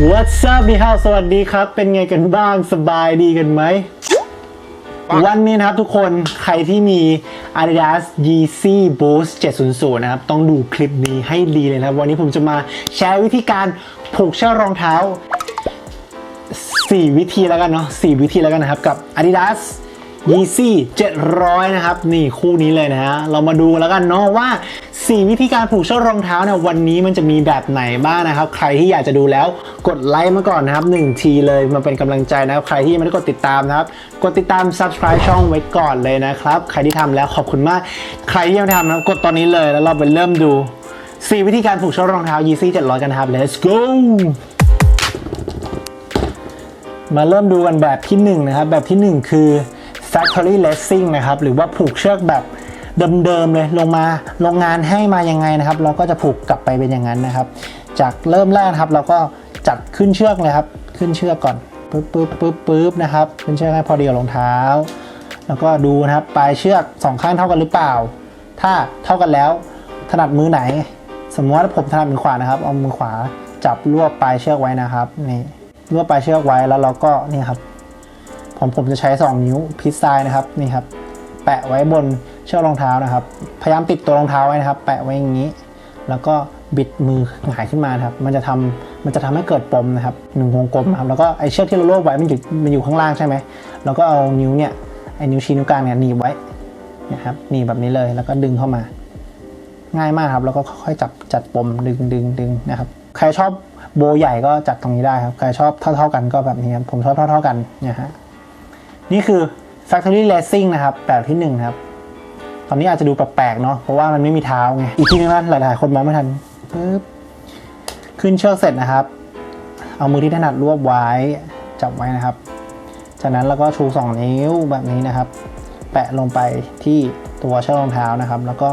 What's up นี่ฮาวสวัสดีครับ เป็นไงกันบ้างสบายดีกันไหม วันนี้นะครับทุกคนใครที่มี Adidas Yeezy Boost 700 นะครับ ต้องดูคลิปนี้ให้ดีเลยนะครับ วันนี้ผมจะมาแชร์วิธีการผูกเชือกรองเท้า 4 วิธีแล้วกันเนาะ4วิธีแล้วกันนะครับ กับ Adidas Yeezy 700 นะครับ นี่คู่นี้เลยนะฮะเรามาดูแล้วกันเนาะว่า 4 วิธีการผูกเชือกรองเท้าเนี่ยวันนี้มันจะมีแบบไหนบ้างนะครับ ใครที่อยากจะดูแล้วกดไลค์มาก่อนนะครับ1ทีเลยมาเป็นกำลังใจนะครับ ใครที่ยังไม่ได้กดติดตามนะครับ กดติดตาม subscribe ช่องไว้ก่อนเลยนะครับ ใครที่ทำแล้วขอบคุณมาก ใครที่ยังไม่ทำนะครับกดตอนนี้เลยแล้วเราไปเริ่มดู 4 วิธีการผูกเชือกรองเท้า Yeezy 700 กันนะครับ let's go มาเริ่มดูกันแบบที่1นะครับแบบที่ 1 คือ factory lacing นะครับหรือว่าผูกเชือกแบบ เดิมๆเลยลงมาโรงงานให้มายังไงนะครับ เราก็จะผูกกลับไปเป็นอย่างนั้นนะครับ จากเริ่มแรกครับเราก็จัดขึ้นเชือกเลยครับ ขึ้นเชือกก่อนปึ๊บปึ๊บปึ๊บปึ๊บนะครับขึ้นเชือกให้พอดีกับรองเท้า แล้วก็ดูนะครับปลายเชือกสองข้างเท่ากันหรือเปล่า ถ้าเท่ากันแล้วถนัดมือไหน สมมติว่าผมถนัดมือขวานะครับเอามือขวาจับรวบปลายเชือกไว้นะครับนี่รวบปลายเชือกไว้แล้วเราก็นี่ครับผมผมจะใช้ 2 นิ้วพิซซายนะครับนี่ครับ แปะไว้บน เชือกรองเท้านะครับ พยายามติดตัวรองเท้าไว้นะครับ แปะไว้อย่างนี้ แล้วก็บิดมือหงายขึ้นมานครับ มันจะทำมันจะทำให้เกิดปมนะครับหนึ่งวงกลมนะครับ แล้วก็ไอเชือกที่เรารวบไว้มันอยู่มันอยู่ข้างล่างใช่ไหมเราก็เอานิ้วเนี่ยไอนิ้วชี้นิ้วกลางเนี่ยหนีบไว้นะครับหนีบแบบนี้เลยแล้วก็ดึงเข้ามา ง่ายมากครับ แล้วก็ค่อยจับจัดปมดึงดึงดึงนะครับ ใครชอบโบใหญ่ก็จัดตรงนี้ได้ครับ ใครชอบเท่าๆกันก็แบบนี้ครับผมชอบเท่าๆกันนะฮะนี่คือ factory lacing นะครับแบบที่หนึ่งครับ ตอนนี้อาจจะดูแปลกๆเนาะเพราะว่ามันไม่มีเท้าไงอีกทีนึงนะหลายๆคนมองไม่ทันปึ๊บขึ้นเชือกเสร็จนะครับ เอามือที่ถนัดรวบไว้จับไว้นะครับ จากนั้นเราก็ชู 2 นิ้วแบบนี้นะครับ แปะลงไปที่ตัวเชือกรองเท้านะครับ แล้วก็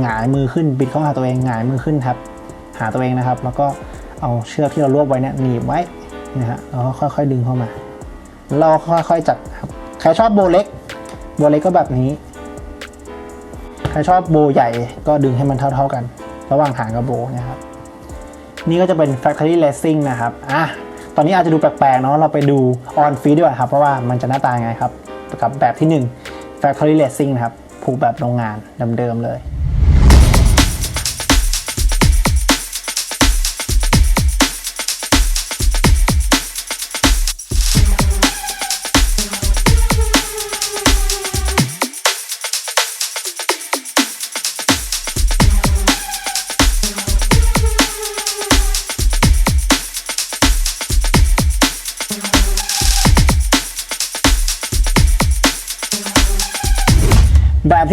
หงายมือขึ้นบิดเข้าหาตัวเองหงายมือขึ้นครับ หาตัวเองนะครับ แล้วก็เอาเชือกที่เรารวบไว้เนี่ยหนีบไว้นะฮะแล้วก็ค่อยๆดึงเข้ามา เราค่อยๆจัดครับใครชอบโบเล็ก โบเล็กก็แบบนี้ ใครชอบโบใหญ่ก็ดึงให้มันเท่า ๆกัน ระหว่างหางกับโบนะครับ นี่ก็จะเป็น factory lacing นะครับอะตอนนี้อาจจะดูแปลกๆเนาะเราไปดู on feet ดีกว่าครับ เพราะว่ามันจะหน้าตาไงครับกับแบบที่ 1 factory lacing นะครับผูกแบบโรงงานเดิมๆเลย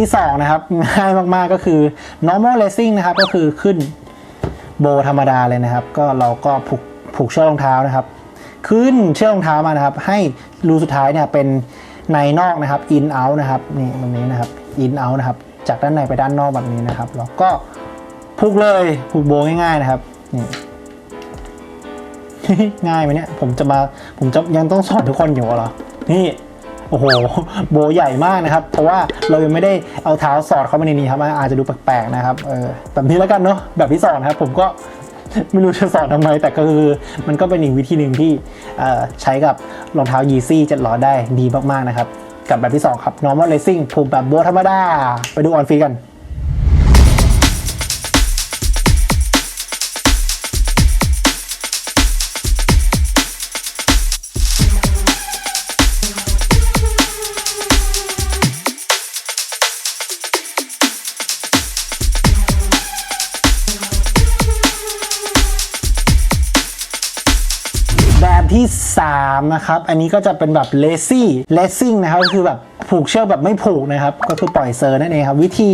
ที่2นะครับง่ายมากๆก็คือ normal lacing นะครับก็คือขึ้นโบธรรมดาเลยนะครับ ก็เราก็ผูกผูกเชือกรองเท้านะครับ ขึ้นเชือกรองเท้ามานะครับ ให้รูสุดท้ายเนี่ยเป็นในนอกนะครับ in out นะครับนี่ตรงนี้นะครับ in out นะครับ จากด้านในไปด้านนอกแบบนี้นะครับแล้วก็ผูกเลยผูกโบง่ายๆนะครับนี่ง่ายไหมเนี่ยผมจะมาผมจะยังต้องสอนทุกคนอยู่เหรอนี่ โอ้โห โบใหญ่มากนะครับ เพราะว่าเรายังไม่ได้เอาเท้าสอดเข้ามาในนี้ครับ อาจจะดูแปลกๆนะครับ เออ แบบนี้แล้วกันเนาะ แบบที่สอนะครับ ผมก็ไม่รู้จะสอนทำไม แต่ก็คือมันก็เป็นอีกวิธีหนึ่งที่ใช้กับรองเท้ายีซี่จัดล้อได้ดีมากๆนะครับ กับแบบที่ 2 ครับ normal racing ผูกแบบโบธรรมดา ไปดูออนฟีกัน นะครับ อันนี้ก็จะเป็นแบบ l a ซี่ l a ซิ่งนะครับก็คือแบบผูกเชือกแบบไม่ผูกนะครับ ก็คือปล่อยเซอร์นั่นเองครับ วิธี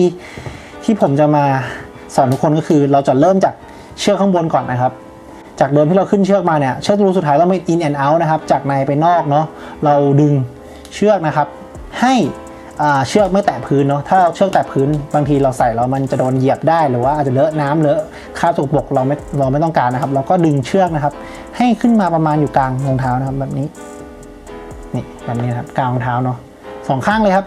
ที่ผมจะมาสอนทุกคนก็คือ เราจะเริ่มจากเชือกข้างบนก่อนนะครับ จากเดิมที่เราขึ้นเชือกมาเนี่ยเชือกรูสุดท้ายต้องเป็น in and out นะครับ จากในไปนอกเนาะเราดึงเชือกนะครับ ให้ เชือกไม่แตะพื้นเนาะถ้าเราเชือกแตะพื้นบางทีเราใส่แล้วมันจะโดนเหยียบได้หรือว่าอาจจะเลอะน้ำเลอะคราบสกปรกเราไม่เราไม่ต้องการนะครับ เราก็ดึงเชือกนะครับ ให้ขึ้นมาประมาณอยู่กลางรองเท้านะครับแบบนี้นี่แบบนี้ครับกลางรองเท้าเนาะสองข้างเลยครับ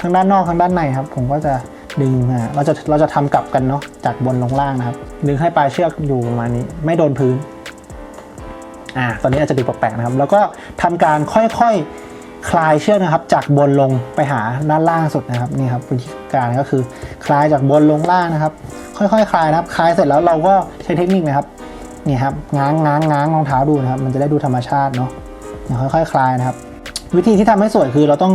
ทั้งด้านนอกทั้งด้านในครับ ผมก็จะดึงเราจะเราจะทำกลับกันเนาะจากบนลงล่างนะครับ ดึงให้ปลายเชือกอยู่ประมาณนี้ ไม่โดนพื้นอ่าตอนนี้อาจจะดูแปลกๆนะครับ แล้วก็ทำการค่อยๆ คลายเชือกนะครับ จากบนลงไปหาด้านล่างสุดนะครับนี่ครับวิธีการก็คือคลายจากบนลงล่างนะครับ ค่อยๆคลายนะครับ คลายเสร็จแล้วเราก็ใช้เทคนิคนะครับนี่ครับง้างง้างง้างรองเท้าดูนะครับ มันจะได้ดูธรรมชาติเนาะค่อยๆคลายนะครับ วิธีที่ทำให้สวยคือเราต้อง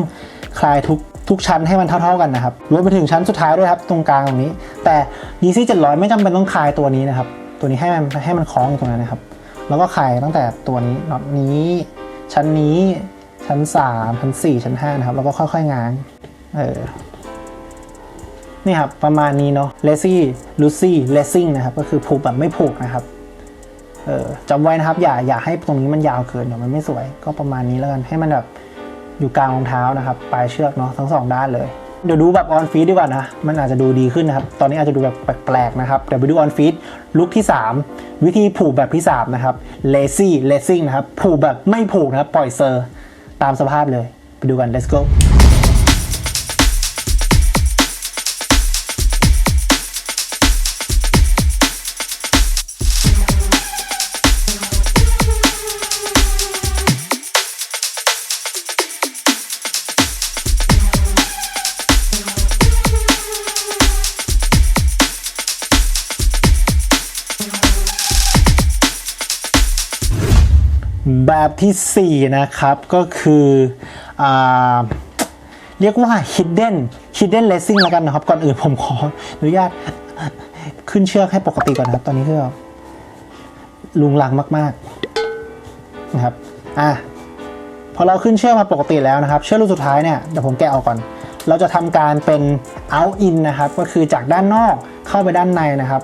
คลายทุกทุกชั้นให้มันเท่า ๆกันนะครับรวมไปถึงชั้นสุดท้ายด้วยครับตรงกลางตรงนี้ แต่ Yeezy 700ไม่จำเป็นต้องคลายตัวนี้นะครับ ตัวนี้ให้มันให้มันคล้องอยู่ตรงนั้นนะครับ แล้วก็คลายตั้งแต่ตัวนี้น็อตนี้ชั้นนี้ ชั้น 3 ชั้น 4 ชั้น 5 นะครับ แล้วก็ค่อยๆง้าง เออ นี่ครับ ประมาณนี้เนาะ lazy lucy lacing นะครับ ก็คือผูกแบบไม่ผูกนะครับ เออจำไว้นะครับ อย่าอย่าให้ตรงนี้มันยาวเกินเดี๋ยวมันไม่สวย ก็ประมาณนี้แล้วกันให้มันแบบอยู่กลางรองเท้านะครับ ปลายเชือกเนาะทั้งสองด้านเลยเดี๋ยวดูแบบออนฟีดดีกว่านะ มันอาจจะดูดีขึ้นนะครับ ตอนนี้อาจจะดูแบบแปลกๆนะครับ เดี๋ยวไปดูออนฟีดลุคที่ 3 วิธีผูกแบบที่ 3 นะครับ lazy lacing นะครับ ผูกแบบไม่ผูกนะครับ ปล่อยเซอร์ ตามสภาพเลย ไปดูกัน let's go แบบทีสี่ 4 นะครับ ก็คืออเรียกว่า hidden hidden racing แล้วกันนะครับ ก่อนอื่นผมขออนุญาตขึ้นเชือกให้ปกติก่อนนะครับ ตอนนี้คือลุงลังมากๆนะครับ อะพอเราขึ้นเชือกมาปกติแล้วนะครับ เชือกลูกสุดท้ายเนี่ยเดี๋ยวผมแกะออกก่อน เราจะทำการเป็น out in นะครับ ก็คือจากด้านนอกเข้าไปด้านในนะครับ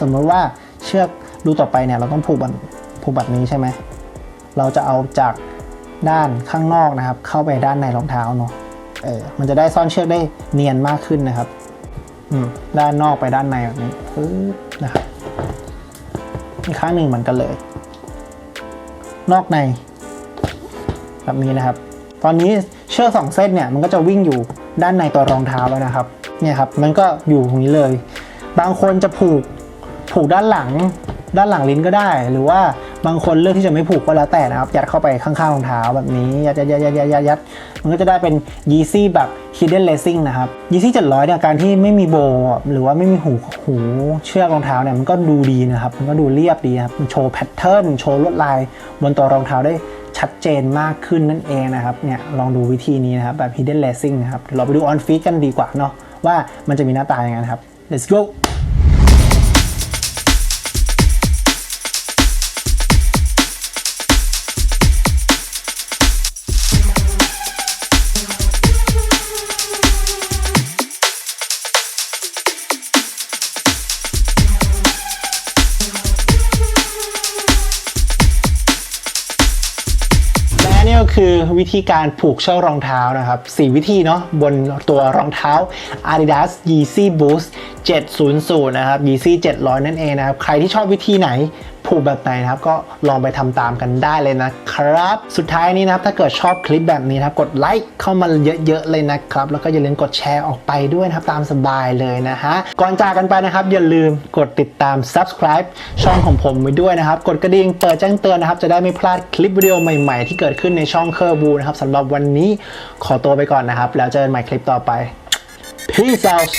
สมมติว่าเชือกรูต่อไปเนี่ยเราต้องผูกแบบผูกแบบนี้ใช่ไหม เราจะเอาจากด้านข้างนอกนะครับ เข้าไปด้านในรองเท้าเนาะเออมันจะได้ซ่อนเชือกได้เนียนมากขึ้นนะครับอืมด้านนอกไปด้านในแบบนี้ปึ๊บนะครับอีกข้างหนึ่งเหมือนกันเลย นอกใน แบบนี้นะครับ ตอนนี้เชือกสองเส้นเนี่ยมันก็จะวิ่งอยู่ด้านในตัวรองเท้าแล้วนะครับเนี่ยครับมันก็อยู่ตรงนี้เลย บางคนจะผูกผูกด้านหลัง ด้านหลังลิ้นก็ได้ หรือว่า บางคนเลือกที่จะไม่ผูกก็แล้วแต่นะครับ ยัดเข้าไปข้างๆรองเท้าแบบนี้ ยัดยัดยัดยัดยัดยัดยดมันก็จะได้เป็น Yeezy แบบ hidden lacing นะครับ Yeezy 700เนี่ยการที่ไม่มีโบหรือว่าไม่มีหูหูเชือกรองเท้าเนี่ยมันก็ดูดีนะครับ มันก็ดูเรียบดีครับมันโชว์แพทเทิร์นโชว์ลวดลายบนตัวรองเท้าได้ชัดเจนมากขึ้นนั่นเองนะครับเนี่ยลองดูวิธีนี้นะครับแบบ hidden lacing นะครับเดี๋ยวเราไปดู on feet กันดีกว่าเนาะว่ามันจะมีหน้าตายังไงครับ let's go คือวิธีการผูกเชือกรองเท้านะครับ 4 วิธีเนาะบนตัวรองเท้า Adidas Yeezy Boost 700 นะครับ Yeezy 700 นั่นเองนะครับ ใครที่ชอบวิธีไหน ผูกแบบไหนนะครับ ก็ลองไปทำตามกันได้เลยนะครับ สุดท้ายนี้นะครับ ถ้าเกิดชอบคลิปแบบนี้นะครับกดไลค์เข้ามาเยอะๆเลยนะครับ แล้วก็อย่าลืมกดแชร์ออกไปด้วยนะครับ ตามสบายเลยนะฮะก่อนจากกันไปนะครับ อย่าลืมกดติดตาม subscribe ช่องของผมไว้ด้วยนะครับ กดกระดิ่งเปิดแจ้งเตือนนะครับ จะได้ไม่พลาดคลิปวิดีโอใหม่ๆ ที่เกิดขึ้นในช่องเคอร์บูนะครับสำหรับวันนี้ขอตัวไปก่อนนะครับ แล้วเจอกันใหม่คลิปต่อไป Peace out